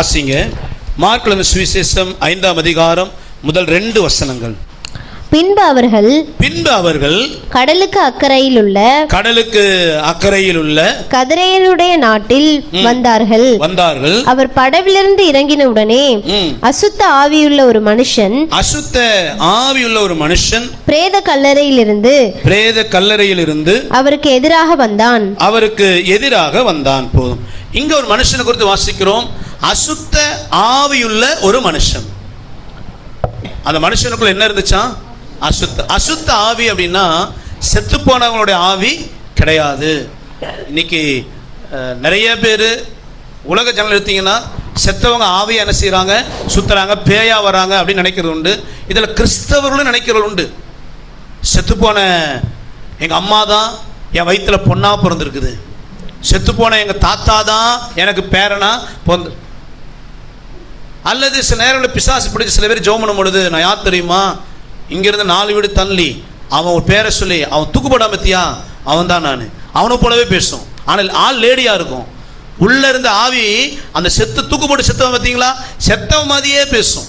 வாசிங்க. மார்க்லந்த சுவிசேஷம் ஐந்தாம் அதிகாரம் முதல் ரெண்டு வசனங்கள். பின்பு அவர்கள் பின்பு அவர்கள் கடலுக்கு அக்கறையில் உள்ள கடலுக்கு அக்கறையில் உள்ள கதிரையனுடைய நாட்டில் வந்தார்கள். வந்தார்கள். அவர் படவிலிருந்து இறங்கின உடனே. அசுத்த ஆவியுள்ள ஒரு மனுஷன் அசுத்த ஆவியுள்ள ஒரு மனுஷன் பிரேத கல்லறையிலிருந்து பிரேத கல்லறையில் இருந்து அவருக்கு எதிராக வந்தான். அவருக்கு எதிராக வந்தான். போதும். இங்க ஒரு மனுஷனை குறித்து வாசிக்கிறோம். அசுத்த ஆவியுள்ள ஒரு மனுஷன். அந்த மனுஷனுக்குள்ள என்ன இருந்துச்சா? அசுத்த அசுத்த ஆவி அப்படின்னா செத்து போனவங்களுடைய ஆவி கிடையாது. இன்னைக்கு நிறைய பேர் உலக ஜனல் எடுத்தீங்கன்னா செத்தவங்க ஆவி என்ன செய்கிறாங்க சுத்துறாங்க பேயா வராங்க அப்படின்னு நினைக்கிறது உண்டு. இதில் கிறிஸ்தவர்களும் நினைக்கிறது உண்டு. செத்துப்போன எங்கள் அம்மா தான் என் வயிற்றுல பொண்ணாக பிறந்திருக்குது. செத்துப்போன எங்கள் தாத்தா தான் எனக்கு பேரனா பிறந்து அல்லது சில நேரங்களில் பிசாசு பிடிச்சி சில பேர் ஜோம் பண்ணும் பொழுது நான் யார் தெரியுமா? இங்கேருந்து நாலு வீடு தள்ளி அவன் ஒரு பேரை சொல்லி அவன் தூக்குப்படாம பத்தியா அவன் தான் நான். அவனை போலவே பேசும். ஆனால் ஆள் லேடியாக இருக்கும். உள்ள இருந்த ஆவி அந்த செத்து தூக்குப்போட்டு செத்தவன் பார்த்தீங்களா செத்தவன் மாதிரியே பேசும்.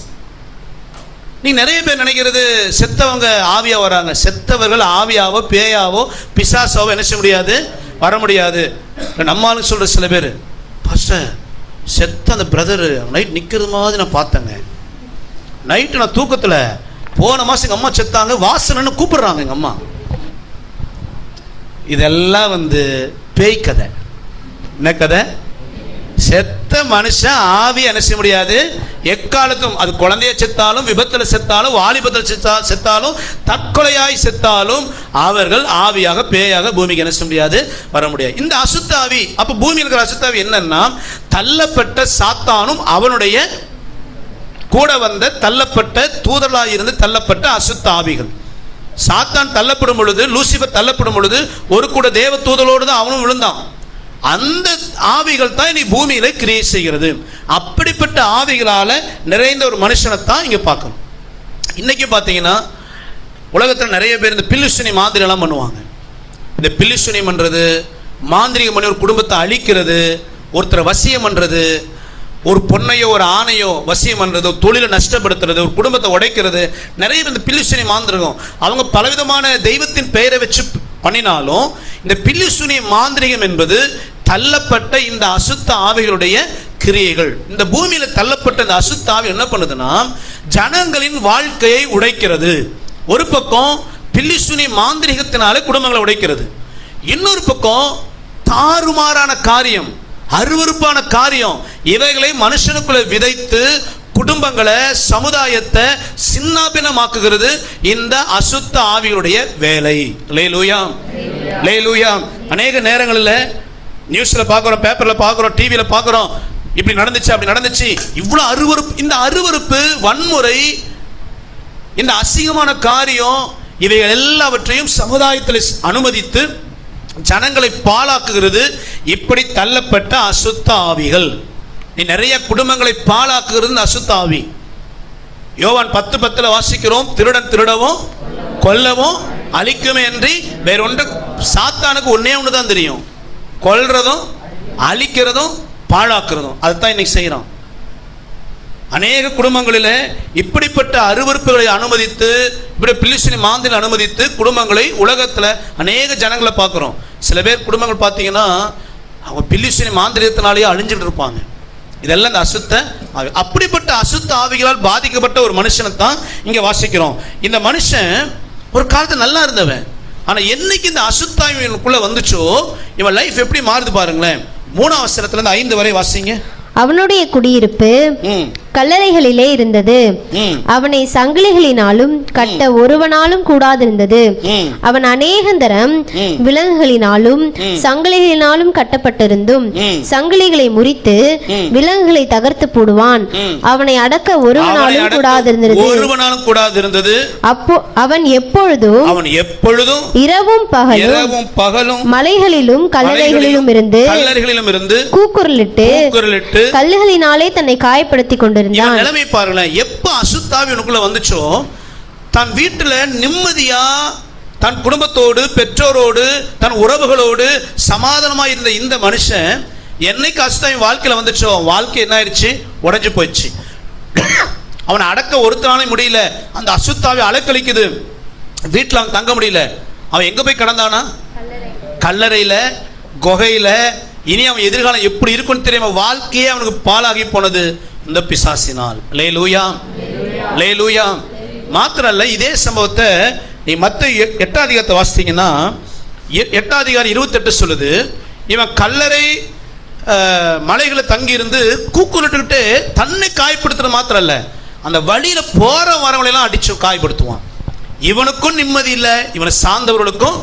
நீ நிறைய பேர் நினைக்கிறது செத்தவங்க ஆவியாக வராங்க. செத்தவர்கள் ஆவியாவோ பேயாவோ பிசாசாவோ என்ன செய்ய முடியாது? வர முடியாது. நம்மளும் சொல்கிற சில பேர் பாஸ்டர் செத்த அந்த பிரதர் நைட் நிற்கிறது மாதிரி நான் பார்த்தேங்க. நைட்டு நான் தூக்கத்தில் போன மாதம் எங்கள் அம்மா செத்தாங்க வாசனைன்னு கூப்பிடுறாங்க எங்கள் அம்மா. இதெல்லாம் வந்து பேய் கதை. என்ன கதை? செத்த மனுஷன் ஆவி என்ன செய்ய முடியாது? எக்காலத்தும் அது குழந்தைய செத்தாலும் விபத்தில் செத்தாலும் வாலிபத்தில் செத்தா செத்தாலும் தற்கொலையாய் செத்தாலும் அவர்கள் ஆவியாக பேயாக பூமிக்கு என்ன செய்ய முடியாது? வர முடியாது. இந்த அசுத்த ஆவி அப்போ பூமியில் இருக்கிற அசுத்தாவி என்னன்னா தள்ளப்பட்ட சாத்தானும் அவனுடைய கூட வந்த தள்ளப்பட்ட தூதர்களாக இருந்து தள்ளப்பட்ட அசுத்த ஆவிகள் சாத்தான் தள்ளப்படும் பொழுது லூசிபர் தள்ளப்படும் பொழுது ஒரு கூட தேவ தூதலோடு தான் அவனும் விழுந்தான். அந்த ஆவிகள் தான் இனி பூமியில கிரியேட் செய்கிறது. அப்படிப்பட்ட ஆவிகளால நிறைந்த ஒரு மனுஷனை தான் இங்க பார்க்கணும். இன்னைக்கு பார்த்தீங்கன்னா உலகத்தில் நிறைய பேர் இந்த பில்லுசுனி மாதிரி எல்லாம் பண்ணுவாங்க. இந்த பில்லுசுனி பண்றது மாந்திரிகம் பண்ணி ஒரு குடும்பத்தை அழிக்கிறது ஒருத்தரை வசியம் பண்றது ஒரு பொண்ணையோ ஒரு ஆணையோ வசியம் பண்ணுறதோ ஒரு தொழிலை நஷ்டப்படுத்துறது ஒரு குடும்பத்தை உடைக்கிறது. நிறைய இந்த பில்லுசுனி மாந்திரிகம். அவங்க பலவிதமான தெய்வத்தின் பெயரை வச்சு பண்ணினாலும் இந்த பில்லிசுனி மாந்திரிகம் என்பது தள்ளப்பட்ட இந்த அசுத்த ஆவிகளுடைய கிரியைகள். இந்த பூமியில தள்ளப்பட்ட இந்த அசுத்த ஆவி என்ன பண்ணுதுன்னா ஜனங்களின் வாழ்க்கையை உடைக்கிறது. ஒரு பக்கம் பில்லிசுனி மாந்திரிகத்தினாலே குடும்பங்களை உடைக்கிறது. இன்னொரு பக்கம் தாறுமாறான காரியம் அருவருப்பான காரியம் இவைகளை மனுஷனுக்குள்ள விதைத்து குடும்பங்களை சமுதாயத்தை சின்னாபினமாக்குகிறது இந்த அசுத்த ஆவிகளுடைய வேலை. லேலூயா லேலூயா அநேக நேரங்களில் நியூஸ்ல பார்க்குறோம் பேப்பர்ல பார்க்குறோம் டிவியில பார்க்குறோம். இப்படி நடந்துச்சு அப்படி நடந்துச்சு. இவ்வளோ அருவருப்பு இந்த அருவருப்பு வன்முறை இந்த அசிங்கமான காரியம் இவைகள் எல்லாவற்றையும் சமுதாயத்தில் அனுமதித்து ஜனங்களை பாழாக்குகிறது. இப்படி தள்ளப்பட்ட அசுத்த ஆவிகள். நீ நிறைய குடும்பங்களை பாழாக்குகிறது அசுத்தாவி. யோவான் பத்து பத்தில் வாசிக்கிறோம் திருடன் திருடவும் கொல்லவும் அழிக்குமே என்று வேற ஒன்று சாத்தானுக்கு ஒன்றே ஒன்று தான் தெரியும். கொல்றதும் அழிக்கிறதும் பாழாக்குறதும். அதுதான் இன்னைக்கு செய்கிறோம் அநேக குடும்பங்களில் இப்படிப்பட்ட அருவருப்புகளை அனுமதித்து இப்படி பிலிஸ்டினி மாந்தில் அனுமதித்து குடும்பங்களை உலகத்தில் அநேக ஜனங்களை பார்க்குறோம். சில பேர் குடும்பங்கள் பார்த்தீங்கன்னா அவங்க பில்லிசினி மாந்திரியத்தினாலேயே அழிஞ்சிட்டு இருப்பாங்க. இதெல்லாம் இந்த அசுத்த ஆவி. அப்படிப்பட்ட அசுத்த ஆவிகளால் பாதிக்கப்பட்ட ஒரு மனுஷனை தான் இங்கே வாசிக்கிறோம். இந்த மனுஷன் ஒரு காலத்தில் நல்லா இருந்தவன். ஆனால் என்னைக்கு இந்த அசுத்தாவினுக்குள்ளே வந்துச்சோ இவன் லைஃப் எப்படி மாறுது பாருங்களேன். மூணாம் வசனத்துலேருந்து ஐந்து வரை வாசிங்க. அவனுடைய குடியிருப்பு கல்லறைகளிலே இருந்தது. அவனை சங்கிலிகளினாலும் கட்ட ஒருவனாலும் கூடாதிருந்தது. அவன் அநேகந்தரம். விலங்குகளினாலும் சங்கிலிகளினாலும் கட்டப்பட்டிருந்தும். சங்கிலிகளை முறித்து. விலங்குகளை தகர்த்து போடுவான். அவனை அடக்க ஒருவனாலும் கூடாதிருந்தது. ஒருவனாலும் கூடாது இருந்தது அப்போ அவன் எப்பொழுதும் அவன் எப்பொழுதும் இரவும் பகலும் இரவும் பகலும் மலைகளிலும் கல்லறைகளிலும் இருந்து கல்லறைகளிலும் இருந்து கூக்குரலிட்டு கூக்குரலிட்டு கல்லுகளினாலே தன்னை காயப்படுத்திக் இவன் கொண்டிருந்தான் நிலைமை பாருங்களேன். எப்ப அசுத்தாவி உனக்குள்ள வந்துச்சோ தன் வீட்டுல நிம்மதியா தன் குடும்பத்தோடு பெற்றோரோடு தன் உறவுகளோடு சமாதானமா இருந்த இந்த மனுஷன் என்னைக்கு அசுத்தாவி வாழ்க்கையில வந்துச்சோ வாழ்க்கை என்ன ஆயிடுச்சு? உடைஞ்சு போயிடுச்சு. அவனை அடக்க ஒருத்தனாலும் முடியல. அந்த அசுத்தாவி அலக்களிக்குது வீட்டில் அவன் தங்க முடியல. அவன் எங்க போய் கிடந்தானா? கல்லறையில. குகையில. இனி அவன் எதிர்காலம் எப்படி இருக்குன்னு தெரியாம வாழ்க்கையே அவனுக்கு பாலாகி போனது. இந்த பிசாசினால். லே லூயா லே லூயா மாத்திரம் இல்லை இதே சம்பவத்தை நீ மற்ற எட்டாம் அதிகாரத்தை வாசித்தீங்கன்னா எ- எட்டாம் அதிகாரம் இருபத்தெட்டு சொல்லுது இவன் கல்லறை மலைகளை தங்கி இருந்து கூக்குரட்டுக்கிட்டு தன்னை காயப்படுத்துறது மாத்திரம் இல்லை அந்த வழியில் போகிற வரவங்களெல்லாம் அடித்து காயப்படுத்துவான். இவனுக்கும் நிம்மதி இல்லை இவனை சார்ந்தவர்களுக்கும்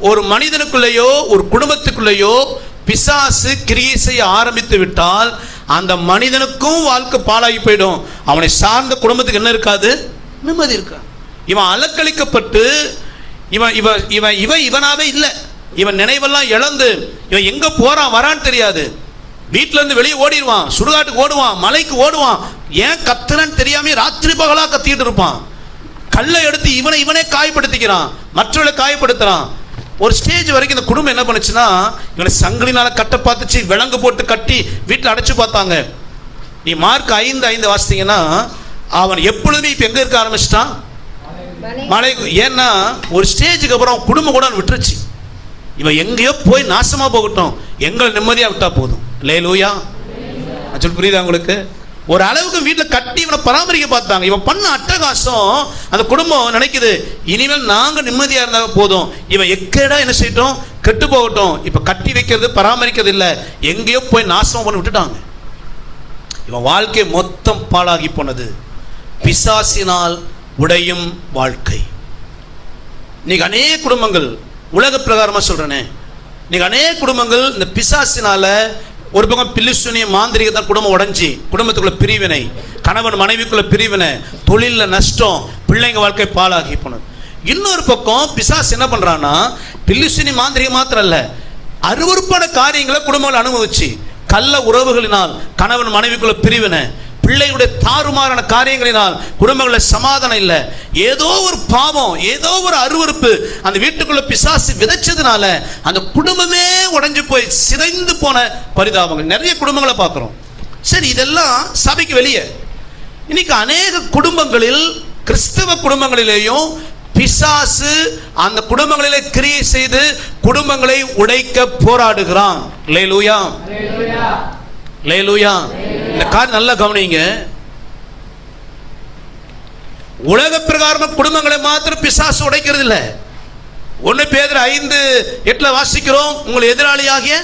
ஒரு மனிதனுக்குள்ளேயோ ஒரு குடும்பத்துக்குள்ளேயோ பிசாசு கிரியை செய்ய ஆரம்பித்து விட்டால் அந்த மனிதனுக்கும் வாழ்க்கை பாழாகி போயிடும். அவனை சார்ந்த குடும்பத்துக்கு என்ன இருக்காது? நிம்மதி இருக்கா இவன் அலக்களிக்கப்பட்டு இவன் இவன் இவன் இவன் இவனாவே இல்லை. இவன் நினைவெல்லாம் இழந்து இவன் எங்க போறான் வரான்னு தெரியாது. வீட்டிலேருந்து இருந்து வெளியே ஓடிடுவான் சுடுகாட்டுக்கு ஓடுவான் மலைக்கு ஓடுவான். ஏன் கத்துறன்னு தெரியாம ராத்திரி பகலா கத்திட்டு இருப்பான். கல்லை எடுத்து இவனை இவனே காயப்படுத்திக்கிறான். மற்றவர்களை காயப்படுத்துறான். ஒரு ஸ்டேஜ் வரைக்கும் இந்த குடும்பம் என்ன பண்ணுச்சுன்னா இவனை சங்கிலினால் கட்ட பார்த்துச்சு விலங்கு போட்டு கட்டி வீட்டில் அடைச்சு பார்த்தாங்க. நீ மார்க் ஐந்து ஐந்து வாசித்தீங்கன்னா அவன் எப்பொழுதுமே இப்போ எங்கே இருக்க ஆரம்பிச்சிட்டான்? மலை ஏன்னா ஒரு ஸ்டேஜுக்கு அப்புறம் அவன் குடும்பம் கூட விட்டுருச்சு. இவன் எங்கேயோ போய் நாசமாக போகட்டும். எங்களை நிம்மதியாக விட்டால் போதும். லே லூயா சொல்லி புரியுதா உங்களுக்கு? ஒரு அளவுக்கு வீட்டில் கட்டி இவனை பராமரிக்க பார்த்தாங்க. இவன் பண்ண அட்டகாசம் அந்த குடும்பம் நினைக்குது. இனிமேல் நாங்கள் நிம்மதியாக இருந்தால் போதும். இவன் எக்கேடா என்ன செய்யட்டும்? கெட்டு போகட்டும். இப்போ கட்டி வைக்கிறது பராமரிக்கிறது இல்லை. எங்கேயோ போய் நாசம் பண்ணி விட்டுட்டாங்க. இவன் வாழ்க்கை மொத்தம் பாழாகி போனது. பிசாசினால் உடையும் வாழ்க்கை. இன்னைக்கு அநேக குடும்பங்கள் உலக பிரகாரமாக சொல்கிறேனே இன்னைக்கு அநேக குடும்பங்கள் இந்த பிசாசினால ஒரு பக்கம் பில்லிசுனிய மாந்திரிக தான் குடும்பம் உடஞ்சி குடும்பத்துக்குள்ள பிரிவினை கணவன் மனைவிக்குள்ள பிரிவினை தொழிலில் நஷ்டம் பிள்ளைங்க வாழ்க்கை பாழாகி போனது. இன்னொரு பக்கம் பிசாஸ் என்ன பண்ணுறான்னா பில்லிசுனி மாந்திரிகம் மாத்திரம் இல்லை அருவருப்பான காரியங்களை குடும்பங்கள் அனுபவிச்சு கள்ள உறவுகளினால் கணவன் மனைவிக்குள்ள பிரிவினை பிள்ளைகளுடைய தாறுமாறான காரியங்களினால் குடும்பங்களில் சமாதானம் இல்லை. ஏதோ ஒரு பாவம் ஏதோ ஒரு அருவருப்பு அந்த வீட்டுக்குள்ள பிசாசு விதைச்சதுனால அந்த குடும்பமே உடஞ்சு போய் சிதைந்து போன பரிதாபங்கள். நிறைய குடும்பங்களை பார்க்குறோம். சரி இதெல்லாம் சபைக்கு வெளியே. இன்னைக்கு அநேக குடும்பங்களில் கிறிஸ்தவ குடும்பங்களிலேயும் பிசாசு அந்த குடும்பங்களிலே கிரியை செய்து குடும்பங்களை உடைக்க போராடுகிறான். லேலூயா. லேலூயா. இந்த கார் நல்லா கவனிங்க. உலக பிரகாரம் குடும்பங்களை மாத்திரம் பிசாசு உடைக்கிறது இல்ல ஒன்னு பேர் ஐந்து எட்டுல வாசிக்கிறோம். உங்கள் எதிராளியாகிய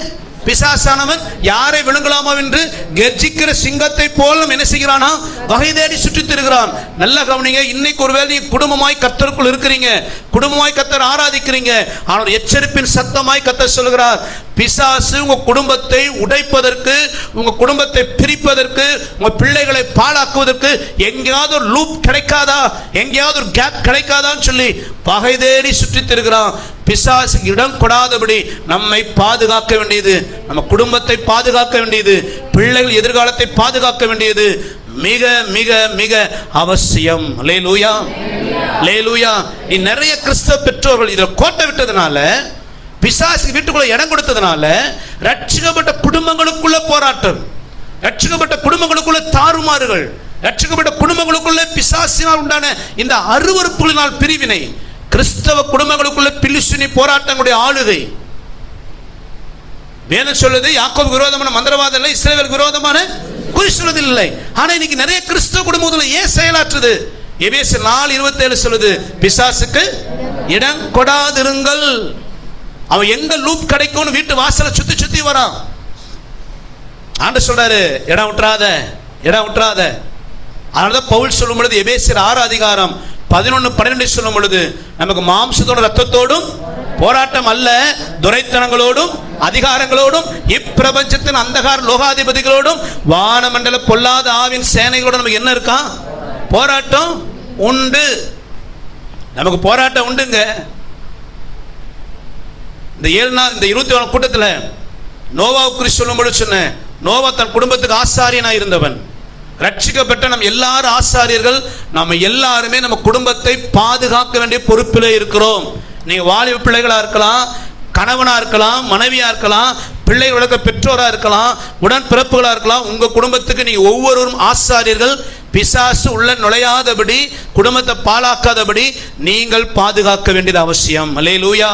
பிசாசானவன் யாரை விழுங்கலாமோ என்று கர்ஜிக்கிற சிங்கத்தை போலும் என்ன செய்கிறானா வகை தேடி சுற்றித் திருகிறான். நல்லா கவனிங்க இன்னைக்கு ஒருவேளை நீ குடும்பமாய் கத்தருக்குள் இருக்கிறீங்க. குடும்பமாய் கத்தர் ஆராதிக்கிறீங்க. ஆனால் எச்சரிப்பின் சத்தமாய் கத்தர் சொல்கிறார் பிசாசு உங்க குடும்பத்தை உடைப்பதற்கு உங்க குடும்பத்தை பிரிப்பதற்கு உங்க பிள்ளைகளை பாழாக்குவதற்கு எங்கேயாவது ஒரு லூப் கிடைக்காதா? எங்கேயாவது ஒரு கேப் கிடைக்காதான்னு சொல்லி பகை தேடி சுற்றித் திருகிறான். பிசாசு இடம் கொடாதபடி நம்மை பாதுகாக்க வேண்டியது நம்ம குடும்பத்தை பாதுகாக்க வேண்டியது பிள்ளைகள் எதிர்காலத்தை பாதுகாக்க வேண்டியது மிக மிக மிக அவசியம். லேலூயா லேலூயா நீ நிறைய கிறிஸ்தவ பெற்றோர்கள் இதில் கோட்டை விட்டதுனால பிசாசுக்கு வீட்டுக்குள்ள இடம் கொடுத்ததுனால ரட்சிக்கப்பட்ட குடும்பங்களுக்குள்ள போராட்டம் ரட்சிக்கப்பட்ட குடும்பங்களுக்குள்ள தாறுமாறுகள் ரட்சிக்கப்பட்ட குடும்பங்களுக்குள்ள பிசாசினால் உண்டான இந்த அருவறுப்புகளினால் பிரிவினை கிறிஸ்தவ குடும்பங்களுக்குள்ள பிலிசுனி போராட்டங்களுடைய ஆளுகை. வேதம் சொல்லுது யாக்கோபு விரோதமான மந்திரவாதம் இல்லை இஸ்ரேலுக்கு விரோதமான குறி சொல்வது இல்லை. ஆனா இன்னைக்கு நிறைய கிறிஸ்தவ குடும்பத்துல ஏன் செயலாற்றுது? எபேசு நாலு இருபத்தேழு சொல்லுது பிசாசுக்கு இடம் கொடாதிருங்கள். அவன் எங்க லூப் கிடைக்கும்னு வீட்டு வாசலை சுத்தி சுத்தி வரான். ஆண்டு சொல்றாரு இடம் விட்டுறாத இடம் விட்டுறாத அதனாலதான் பவுல் சொல்லும் பொழுது எபேசியர் ஆறு அதிகாரம் பதினொன்று பன்னிரெண்டு சொல்லும் பொழுது நமக்கு மாம்சத்தோட ரத்தத்தோடும் போராட்டம் அல்ல துரைத்தனங்களோடும் அதிகாரங்களோடும் இப்பிரபஞ்சத்தின் அந்தகார லோகாதிபதிகளோடும் வானமண்டல பொல்லாத ஆவின் சேனைகளோட நமக்கு என்ன இருக்கா? போராட்டம் உண்டு. நமக்கு போராட்டம் உண்டுங்க. இந்த ஏழு நாள் இந்த இருபத்தி நாலு கூட்டத்தில் நோவா குறித்து பொழுது சொன்னேன் நோவா தன் குடும்பத்துக்கு ஆசாரியனாக இருந்தவன் ரட்சிக்கப்பட்ட நம்ம எல்லாரும் ஆசாரியர்கள் நம்ம எல்லாருமே நம்ம குடும்பத்தை பாதுகாக்க வேண்டிய பொறுப்பில் இருக்கிறோம். நீங்கள் வாலிப பிள்ளைகளாக இருக்கலாம் கணவனாக இருக்கலாம் மனைவியாக இருக்கலாம் பிள்ளை வளர்க்க பெற்றோராக இருக்கலாம் உடன் பிறப்புகளாக இருக்கலாம் உங்கள் குடும்பத்துக்கு நீங்கள் ஒவ்வொருவரும் ஆசாரியர்கள் பிசாசு உள்ள நுழையாதபடி குடும்பத்தை பாழாக்காதபடி நீங்கள் பாதுகாக்க வேண்டியது அவசியம். அல்லேலூயா.